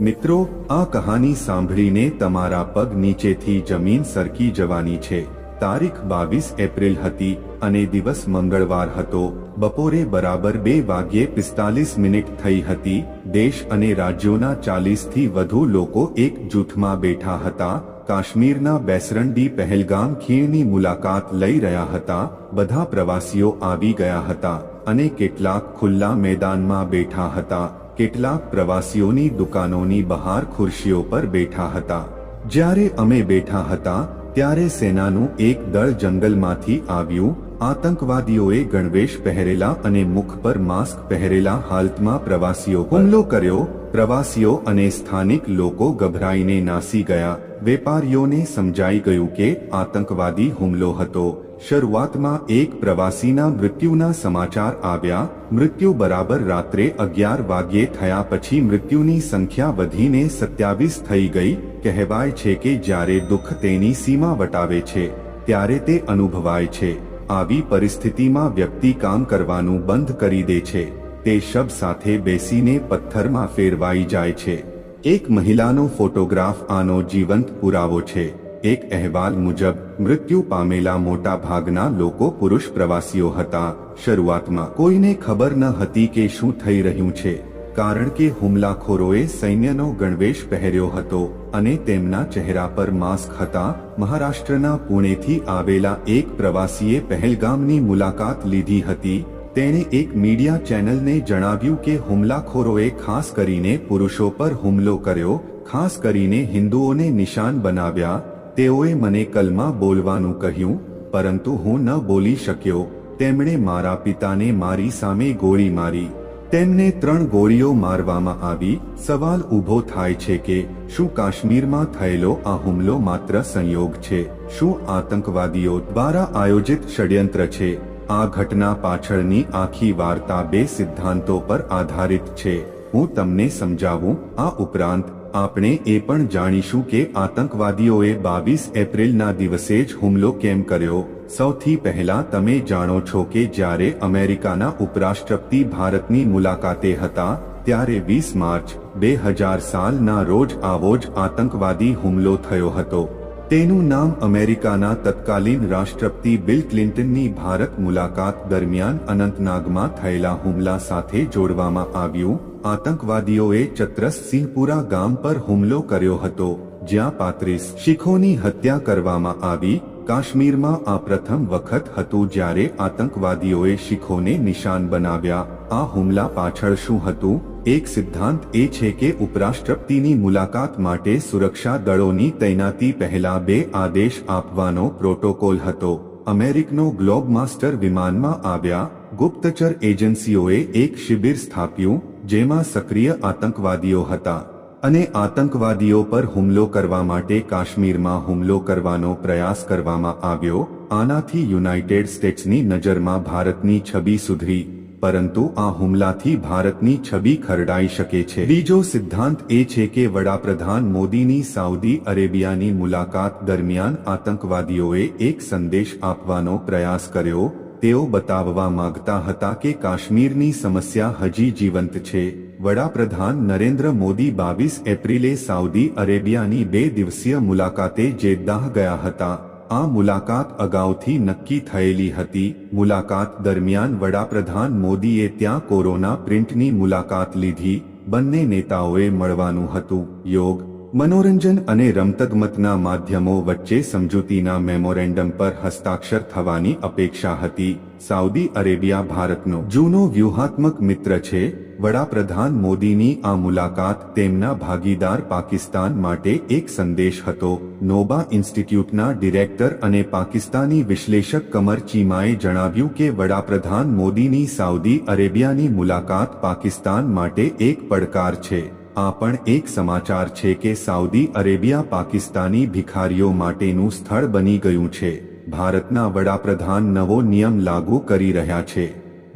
મિત્રો, આ કહાની સાંભળીને તમારા પગ નીચેથી જમીન સરકી જવાની છે. તારીખ બાવીસ એપ્રિલ હતી અને દિવસ મંગળવાર હતો. બપોરે બરાબર બે વાગ્યે પિસ્તાલીસ મિનિટ થઈ હતી. દેશ અને રાજ્યોના ચાલીસથી વધુ લોકો એક જૂથમાં બેઠા હતા. કાશ્મીરના બેસરંડી પહેલગામ ખીણની મુલાકાત લઈ રહ્યા હતા. બધા પ્રવાસીઓ આવી ગયા હતા અને કેટલાક ખુલ્લા મેદાનમાં બેઠા હતા. કેટલાક પ્રવાસીઓની દુકાનોની બહાર ખુરશીઓ પર બેઠા હતા. જ્યારે અમે બેઠા હતા, ત્યારે સેનાનું એક દળ જંગલમાંથી આવ્યું. આતંકવાદીઓએ ગણવેશ પહેરેલા અને મુખ પર માસ્ક પહેરેલા હાલતમાં પ્રવાસીઓ હુમલો કર્યો. પ્રવાસીઓ અને સ્થાનિક લોકો ગભરાઈને નાસી ગયા. વેપારીઓને સમજાઈ ગયું કે આતંકવાદી હુમલો હતો. શરૂઆતમાં એક પ્રવાસીના મૃત્યુના સમાચાર આવ્યા, મૃત્યુ બરાબર રાત્રે અગિયાર વાગ્યે થયા પછી મૃત્યુની સંખ્યા વધીને સત્યાવીસ થઈ ગઈ, કહેવાય છે કે જ્યારે દુઃખ તેની સીમા વટાવે છે, ત્યારે તે અનુભવાય છે. આવી પરિસ્થિતિમાં વ્યક્તિ કામ કરવાનું બંધ કરી દે છે, તે શબ સાથે બેસીને પથ્થરમાં ફેરવાઈ જાય છે. એક મહિલાનો ફોટોગ્રાફ આનો જીવંત પુરાવો છે. એક અહેવાલ મુજબ, મૃત્યુ પામેલા મોટા ભાગના લોકો પુરુષ પ્રવાસીઓ હતા. શરૂઆતમાં કોઈને ખબર ન હતી કે શું થઈ રહ્યું છે, કારણ કે હુમલાખોરોએ સૈન્યનો ગણવેશ પહેર્યો હતો અને તેમના ચહેરા પર માસ્ક હતા. મહારાષ્ટ્રના પુણેથી આવેલા એક પ્રવાસીએ પહેલગામની મુલાકાત લીધી હતી. તેણે એક મીડિયા ચેનલને જણાવ્યું કે હુમલાખોરોએ ખાસ કરીને પુરુષો પર હુમલો કર્યો, ખાસ કરીને હિન્દુઓને નિશાન બનાવ્યા. તેઓએ મને કલમા બોલવાનું કહ્યું, પરંતુ હું ન બોલી શક્યો. તેમણે મારા પિતાને મારી સામે ગોળી મારી. તેમને ત્રણ ગોળીઓ મારવામાં આવી. સવાલ ઊભો થાય છે કે, શું કાશ્મીરમાં થયેલો આ હુમલો માત્ર સંયોગ છે? શું આતંકવાદીઓ દ્વારા આયોજિત ષડયંત્ર છે? આ ઘટના પાછળની આખી વાર્તા બે સિદ્ધાંતો પર આધારિત છે. હું તમને સમજાવું, આ ઉપરાંત આપણે એ પણ જાણીશું કે આતંકવાદીઓએ બાવીસ એપ્રિલના દિવસે જ હુમલો કેમ કર્યો? સૌથી પહેલા તમે જાણો છો કે જ્યારે અમેરિકાના ઉપરાષ્ટ્રપતિ ભારતની મુલાકાતે હતા, ત્યારે વીસ માર્ચ, બે હજાર સાલના રોજ આવો જ આતંકવાદી હુમલો થયો હતો. તેનું નામ અમેરિકાના તત્કાલીન રાષ્ટ્રપતિ બિલ ક્લિન્ટનની ભારત મુલાકાત દરમિયાન અનંતનાગમાં થયેલા હુમલા સાથે જોડવામાં આવ્યું. આતંકવાદીઓએ ચત્રસ સિંહપુરા ગામ પર હુમલો કર્યો હતો, જ્યાં પાંત્રીસ શીખોની હત્યા કરવામાં આવી. કાશ્મીરમાં આ પ્રથમ વખત હતું જ્યારે આતંકવાદીઓએ શીખોને નિશાન બનાવ્યા. આ હુમલા પાછળ શું હતું? એક સિદ્ધાંત એ છે કે ઉપરાષ્ટ્રપતિની મુલાકાત માટે સુરક્ષા દળોની તૈનાતી પહેલા બે આદેશ આપવાનો પ્રોટોકોલ હતો. અમેરિકનો ગ્લોબ માસ્ટર વિમાનમાં આવ્યા. ગુપ્તચર એજન્સીઓએ એક શિબિર સ્થાપ્યું. જેમાં સક્રિય આતંકવાદીઓ હતા અને આતંકવાદીઓ પર હુમલો કરવા માટે કાશ્મીરમાં હુમલો કરવાનો પ્રયાસ કરવામાં આવ્યો. આનાથી યુનાઇટેડ સ્ટેટ્સની નજરમાં ભારતની છબી સુધરી, પરંતુ આ હુમલાથી ભારતની છબી ખરડાઈ શકે છે. બીજો સિદ્ધાંત એ છે કે વડાપ્રધાન મોદીની સાઉદી અરેબિયાની મુલાકાત દરમિયાન આતંકવાદીઓએ એક સંદેશ આપવાનો પ્રયાસ કર્યો તેઓ બતાવવા માંગતા હતા કે કાશ્મીરની સમસ્યા હજી જીવંત છે. વડાપ્રધાન નરેન્દ્ર મોદી બાવીસ એપ્રિલે સાઉદી અરેબિયાની બે દિવસીય મુલાકાતે જેદ્દાહ ગયા હતા. આ મુલાકાત અગાઉથી નક્કી થયેલી હતી. મુલાકાત દરમિયાન વડાપ્રધાન મોદીએ ત્યાં કોરોના પ્રિન્ટની મુલાકાત લીધી. બંને નેતાઓએ મળવાનું હતું. યોગ મનોરંજન અને રમતગમતના માધ્યમો વચ્ચે સમજૂતીના મેમોરેન્ડમ પર હસ્તાક્ષર થવાની અપેક્ષા હતી. સાઉદી અરેબિયા ભારતનો જૂનો વ્યૂહાત્મક મિત્ર છે. વડાપ્રધાન મોદીની આ મુલાકાત તેમના ભાગીદાર પાકિસ્તાન માટે એક સંદેશ હતો. નોબા ઇન્સ્ટિટ્યૂટના ડિરેક્ટર અને પાકિસ્તાની વિશ્લેષક કમર ચીમાએ જણાવ્યું કે વડાપ્રધાન મોદીની સાઉદી અરેબિયાની મુલાકાત પાકિસ્તાન માટે એક પડકાર છે. આ પણ એક સમાચાર છે કે સાઉદી અરેબિયા પાકિસ્તાની ભિખારીઓ માટેનું સ્થળ બની ગયું છે. ભારતના વડાપ્રધાન નવો નિયમ લાગુ કરી રહ્યા છે.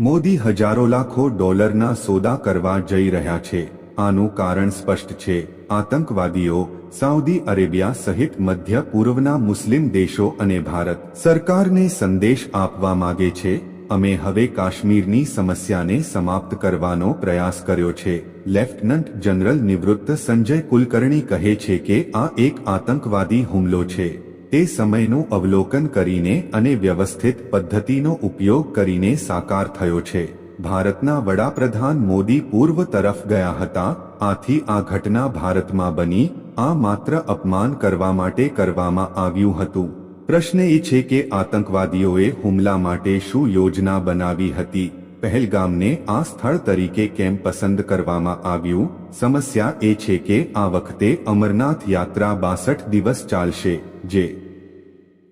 મોદી હજારો લાખો ડોલરના સોદા કરવા જઈ રહ્યા છે. આનું કારણ સ્પષ્ટ છે. આતંકવાદીઓ સાઉદી અરેબિયા સહિત મધ્ય પૂર્વના મુસ્લિમ દેશો અને ભારત સરકારને સંદેશ આપવા માગે છે. અમે હવે કાશ્મીરની સમસ્યાને સમાપ્ત કરવાનો પ્રયાસ કર્યો છે. લેફ્ટનન્ટ જનરલ નિવૃત્ત સંજય કુલકર્ણી કહે છે કે, આ એક આતંકવાદી હુમલો છે. તે સમયનું અવલોકન કરીને અને વ્યવસ્થિત પદ્ધતિનો ઉપયોગ કરીને સાકાર થયો છે. ભારતના વડાપ્રધાન મોદી પૂર્વ તરફ ગયા હતા. આથી આ ઘટના ભારતમાં બની. આ માત્ર અપમાન કરવા માટે કરવામાં આવ્યું હતું. પ્રશ્ન એ છે કે આતંકવાદીઓએ હુમલા માટે શું યોજના બનાવી હતી? પહેલગામને આ સ્થળ તરીકે કેમ પસંદ કરવામાં આવ્યું? સમસ્યા એ છે કે આ વખતે અમરનાથ યાત્રા બાસઠ દિવસ ચાલશે, જે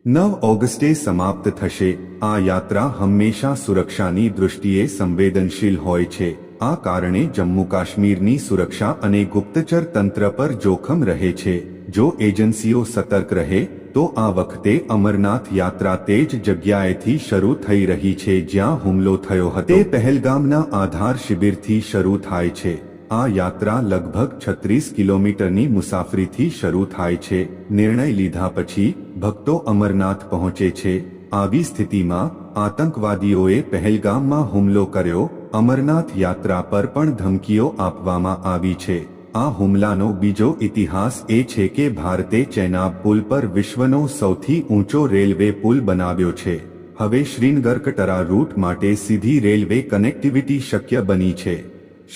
નવ ઓગસ્ટે સમાપ્ત થશે. આ યાત્રા હંમેશા સુરક્ષાની દૃષ્ટિએ સંવેદનશીલ હોય છે. આ કારણે જમ્મુ કાશ્મીરની સુરક્ષા અને ગુપ્તચર તંત્ર પર જોખમ રહે છે. જો એજન્સીઓ સતર્ક રહે તો આ વખતે અમરનાથ યાત્રા તે જ જગ્યાએથી શરૂ થઈ રહી છે જ્યાં હુમલો થયો હતો. પહેલગામના આધાર શિબિરથી શરૂ થાય છે. આ યાત્રા લગભગ છત્રીસ કિલોમીટરની મુસાફરીથી શરૂ થાય છે. નિર્ણય લીધા પછી ભક્તો અમરનાથ પહોંચે છે. આવી સ્થિતિમાં આતંકવાદીઓએ પહેલગામમાં હુમલો કર્યો. અમરનાથ યાત્રા પર પણ ધમકીઓ આપવામાં આવી છે. આ હુમલાનો બીજો ઇતિહાસ એ છે કે ભારતે ચેનાબ પુલ પર વિશ્વનો સૌથી ઊંચો રેલવે પુલ બનાવ્યો છે. હવે શ્રીનગર કટરા રૂટ માટે સીધી રેલવે કનેક્ટિવિટી શક્ય બની છે.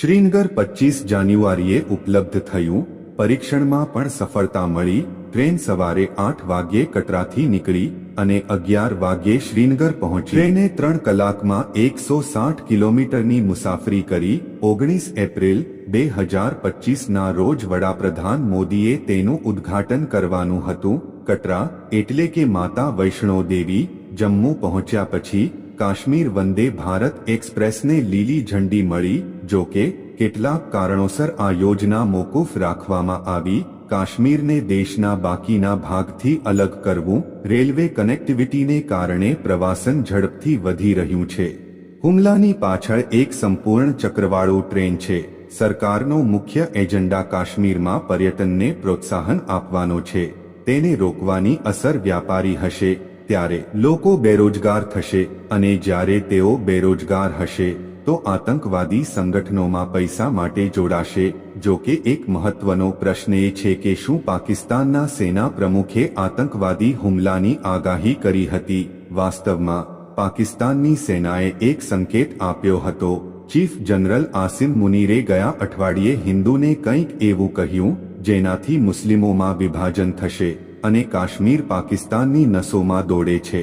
શ્રીનગર પચીસ જાન્યુઆરીએ ઉપલબ્ધ થયું, પરીક્ષણમાં પણ સફળતા મળી, ટ્રેન સવારે આઠ વાગ્યે કટરાથી નીકળી અને અગિયાર વાગ્યે શ્રીનગર પહોંચી. ટ્રેને ત્રણ કલાકમાં એકસો સાઠ કિલોમીટરની મુસાફરી કરી, ઓગણીસ એપ્રિલ બે હજાર પચીસના રોજ વડાપ્રધાન મોદીએ તેનું ઉદ્ઘાટન કરવાનું હતું. કટરા એટલે કે માતા વૈષ્ણો દેવી જમ્મુ પહોંચ્યા પછી કાશ્મીર વંદે ભારત એક્સપ્રેસને લીલી ઝંડી મળી, જો કે કેટલાક કારણોસર આ યોજના મોકૂફ રાખવામાં આવી. કાશ્મીરને દેશના બાકીના ભાગથી અલગ કરવું, રેલવે કનેક્ટિવિટીને કારણે પ્રવાસન ઝડપથી વધી રહ્યું છે. હુમલાની પાછળ એક સંપૂર્ણ ચક્રવાળું ટ્રેન છે. સરકારનો મુખ્ય એજન્ડા કાશ્મીરમાં પર્યટનને પ્રોત્સાહન આપવાનો છે. તેને રોકવાની અસર વ્યાપારી હશે, ત્યારે લોકો બેરોજગાર થશે અને જ્યારે તેઓ બેરોજગાર હશે, તો આતંકવાદી સંગઠનોમાં પૈસા માટે જોડાશે. જો કે એક મહત્વનો પ્રશ્ન એ છે કે શું પાકિસ્તાનના સેના પ્રમુખે આતંકવાદી હુમલાની આગાહી કરી હતી? વાસ્તવમાં પાકિસ્તાનની સેનાએ એક સંકેત આપ્યો હતો. ચીફ જનરલ આસિમ મુનીરે ગયા અઠવાડિયે હિન્દુને કંઈક એવું કહ્યું, જેનાથી મુસ્લિમોમાં વિભાજન થશે અને કાશ્મીર પાકિસ્તાનની નસોમાં દોડે છે.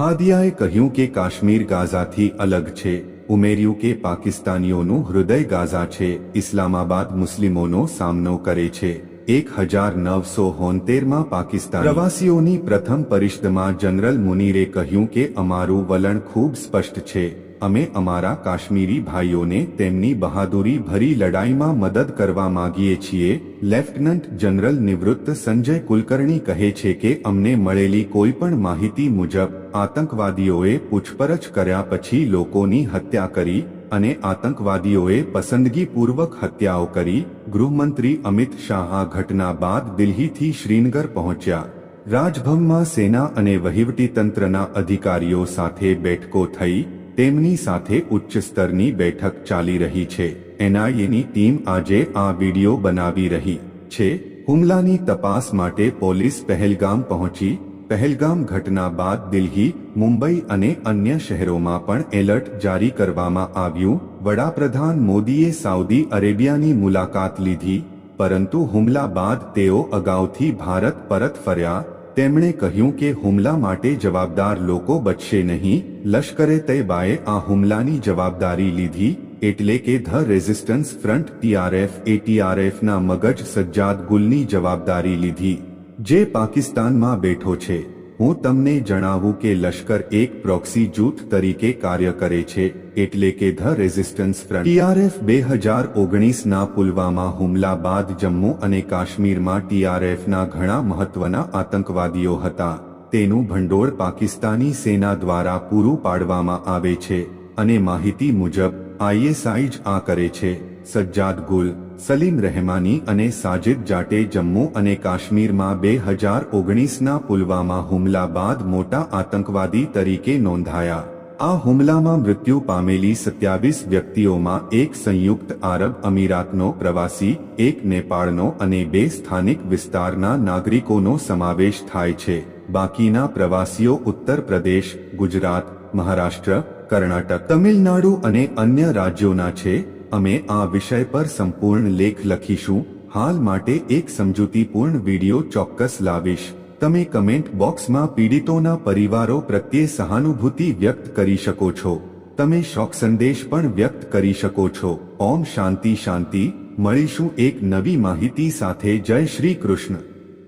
હાદિયાએ કહ્યું કે કાશ્મીર ગાઝાથી અલગ છે, ઉમેર્યું કે પાકિસ્તાનીઓનું હૃદય ગાઝા છે, ઇસ્લામાબાદ મુસ્લિમોનો સામનો કરે છે. એક હજાર નવસો હોનતેરમાં પાકિસ્તાન પ્રવાસીઓની પ્રથમ પરિષદમાં જનરલ મુનીરે કહ્યું કે અમારું વલણ ખૂબ સ્પષ્ટ છે અમે અમારા કાશ્મીરી ભાઈઓને તેમની બહાદુરી ભરી લડાઈમાં મદદ કરવા માંગીએ છીએ, લેફ્ટનન્ટ જનરલ નિવૃત્ત સંજય કુલકર્ણી કહે છે કે અમને મળેલી કોઈપણ માહિતી મુજબ આતંકવાદીઓએ પૂછપરછ કર્યા પછી લોકોની હત્યા કરી અને આતંકવાદીઓએ પસંદગીપૂર્વક હત્યાઓ કરી. ગૃહમંત્રી અમિત શાહ આ ઘટના બાદ દિલ્હીથી શ્રીનગર પહોંચ્યા. રાજભવનમાં સેના અને વહીવટીતંત્રના અધિકારીઓ સાથે બેઠકો થઈ. તેમની સાથે ઉચ્ચ સ્તરની બેઠક ચાલી રહી છે. એનઆઈએની ટીમ આજે આ વીડિયો બનાવી રહી છે. હુમલાની તપાસ માટે પોલીસ પહેલગામ પહોંચી. પહેલગામ ઘટના બાદ દિલ્હી, મુંબઈ અને અન્ય શહેરોમાં પણ એલર્ટ જારી કરવામાં આવ્યું. વડાપ્રધાન મોદીએ સાઉદી અરેબિયાની મુલાકાત લીધી, પરંતુ હુમલા બાદ તેઓ અગાઉથી ભારત પરત ફર્યા. તેમણે કહ્યું કે હુમલા માટે જવાબદાર લોકો બચશે નહીં. લશ્કરે તૈબાએ આ હુમલાની જવાબદારી લીધી, એટલે કે ધ રેઝિસ્ટન્સ ફ્રન્ટ ટીઆરએફ, એ ટીઆરએફના મગજ સજ્જાદ ગુલની જવાબદારી લીધી, જે પાકિસ્તાનમાં બેઠો છે. હું તમને જણાવું કે લશ્કર એક પ્રોક્સી જૂથ તરીકે કાર્ય કરે છે, એટલે કે ધ રેઝિસ્ટન્સ ફ્રન્ટ. ટીઆરએફ બે હજાર ઓગણીસના પુલવામા હુમલા બાદ જમ્મુ અને કાશ્મીરમાં ટીઆરએફના ઘણા મહત્વના આતંકવાદીઓ હતા. તેનું ભંડોળ પાકિસ્તાની સેના દ્વારા પૂરું પાડવામાં આવે છે, અને માહિતી મુજબ આઈએસઆઈ જ આ કરે છે. સજ્જાદ ગુલ, સલીમ રહેમાની અને સાજિદ જાટે જમ્મુ અને કાશ્મીરમાં બે હજાર ઓગણીસના પુલવામા હુમલા બાદ મોટા આતંકવાદી તરીકે નોંધાયા. આ હુમલામાં મૃત્યુ પામેલી સત્યાવીસ વ્યક્તિઓમાં એક સંયુક્ત આરબ અમીરાતનો પ્રવાસી, એક નેપાળનો અને બે સ્થાનિક વિસ્તારના નાગરિકોનો સમાવેશ થાય છે. બાકીના પ્રવાસીઓ ઉત્તર પ્રદેશ, ગુજરાત, મહારાષ્ટ્ર, કર્ણાટક, તમિલનાડુ અને અન્ય રાજ્યોના છે. અમે આ વિષય પર સંપૂર્ણ લેખ લખીશું. હાલ માટે એક સમજૂતીપૂર્ણ વિડિયો ચોક્કસ લાવીશ. તમે કમેન્ટ બોક્સમાં પીડિતોના પરિવારો પ્રત્યે સહાનુભૂતિ વ્યક્ત કરી શકો છો. તમે શોક સંદેશ પણ વ્યક્ત કરી શકો છો. ઓમ શાંતિ શાંતિ. મળીશું એક નવી માહિતી સાથે. જય શ્રી કૃષ્ણ.